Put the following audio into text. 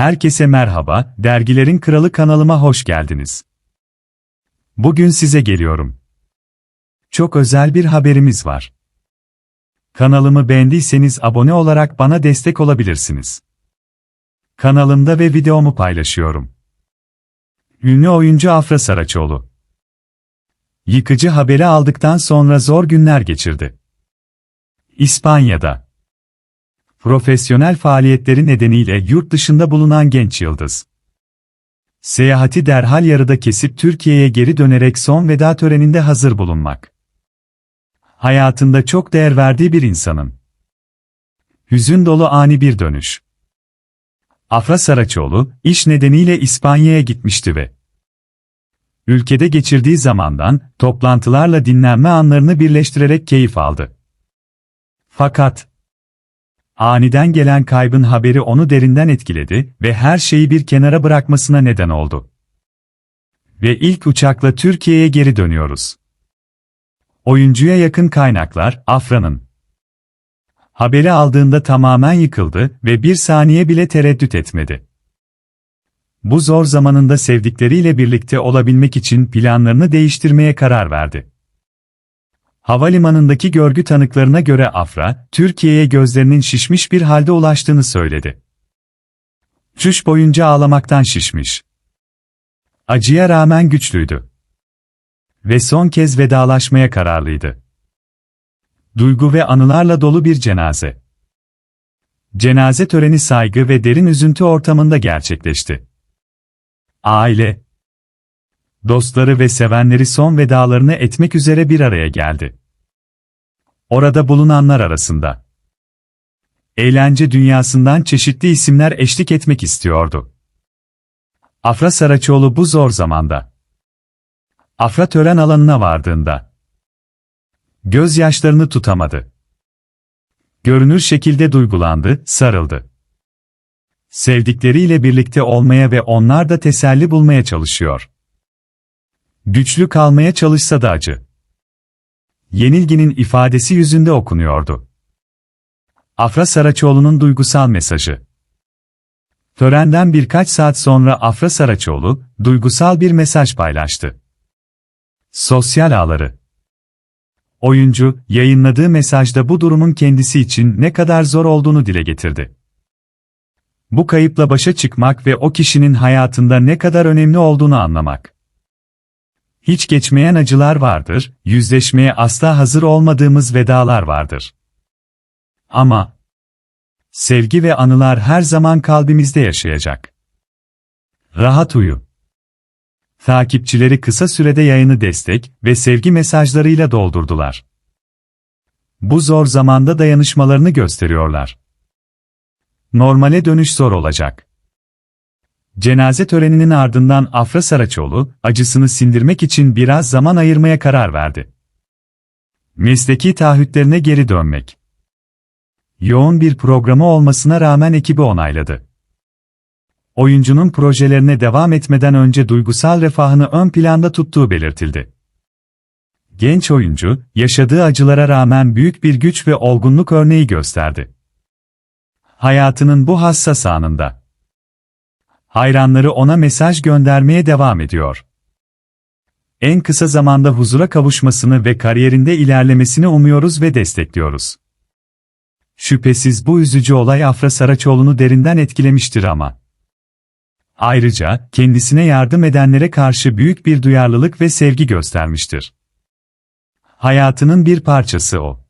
Herkese merhaba, Dergilerin Kralı kanalıma hoş geldiniz. Bugün size geliyorum. Çok özel bir haberimiz var. Kanalımı beğendiyseniz abone olarak bana destek olabilirsiniz. Kanalımda ve videomu paylaşıyorum. Ünlü oyuncu Afra Saraçoğlu. Yıkıcı haberi aldıktan sonra zor günler geçirdi. İspanya'da. Profesyonel faaliyetleri nedeniyle yurt dışında bulunan genç yıldız. Seyahati derhal yarıda kesip Türkiye'ye geri dönerek son veda töreninde hazır bulunmak. Hayatında çok değer verdiği bir insanın. Hüzün dolu ani bir dönüş. Afra Saraçoğlu, iş nedeniyle İspanya'ya gitmişti ve ülkede geçirdiği zamandan, toplantılarla dinlenme anlarını birleştirerek keyif aldı. Fakat, aniden gelen kaybın haberi onu derinden etkiledi ve her şeyi bir kenara bırakmasına neden oldu. Ve ilk uçakla Türkiye'ye geri dönüyoruz. Oyuncuya yakın kaynaklar, Afra'nın haberi aldığında tamamen yıkıldı ve bir saniye bile tereddüt etmedi. Bu zor zamanında sevdikleriyle birlikte olabilmek için planlarını değiştirmeye karar verdi. Havalimanındaki görgü tanıklarına göre Afra, Türkiye'ye gözlerinin şişmiş bir halde ulaştığını söyledi. Şuş boyunca ağlamaktan şişmiş. Acıya rağmen güçlüydü. Ve son kez vedalaşmaya kararlıydı. Duygu ve anılarla dolu bir cenaze. Cenaze töreni saygı ve derin üzüntü ortamında gerçekleşti. Aile, dostları ve sevenleri son vedalarını etmek üzere bir araya geldi. Orada bulunanlar arasında eğlence dünyasından çeşitli isimler eşlik etmek istiyordu. Afra Saraçoğlu bu zor zamanda Afra tören alanına vardığında gözyaşlarını tutamadı. Görünür şekilde duygulandı, sarıldı. Sevdikleriyle birlikte olmaya ve onlar da teselli bulmaya çalışıyor. Güçlü kalmaya çalışsa da acı. Yenilginin ifadesi yüzünde okunuyordu. Afra Saraçoğlu'nun duygusal mesajı. Törenden birkaç saat sonra Afra Saraçoğlu, duygusal bir mesaj paylaştı. Sosyal ağları. Oyuncu, yayınladığı mesajda bu durumun kendisi için ne kadar zor olduğunu dile getirdi. Bu kayıpla başa çıkmak ve o kişinin hayatında ne kadar önemli olduğunu anlamak. Hiç geçmeyen acılar vardır, yüzleşmeye asla hazır olmadığımız vedalar vardır. Ama sevgi ve anılar her zaman kalbimizde yaşayacak. Rahat uyu. Takipçileri kısa sürede yayını destek ve sevgi mesajlarıyla doldurdular. Bu zor zamanda dayanışmalarını gösteriyorlar. Normale dönüş zor olacak. Cenaze töreninin ardından Afra Saraçoğlu, acısını sindirmek için biraz zaman ayırmaya karar verdi. Mesleki taahhütlerine geri dönmek. Yoğun bir programı olmasına rağmen ekibi onayladı. Oyuncunun projelerine devam etmeden önce duygusal refahını ön planda tuttuğu belirtildi. Genç oyuncu, yaşadığı acılara rağmen büyük bir güç ve olgunluk örneği gösterdi. Hayatının bu hassas anında hayranları ona mesaj göndermeye devam ediyor. En kısa zamanda huzura kavuşmasını ve kariyerinde ilerlemesini umuyoruz ve destekliyoruz. Şüphesiz bu üzücü olay Afra Saraçoğlu'nu derinden etkilemiştir ama. Ayrıca, kendisine yardım edenlere karşı büyük bir duyarlılık ve sevgi göstermiştir. Hayatının bir parçası o.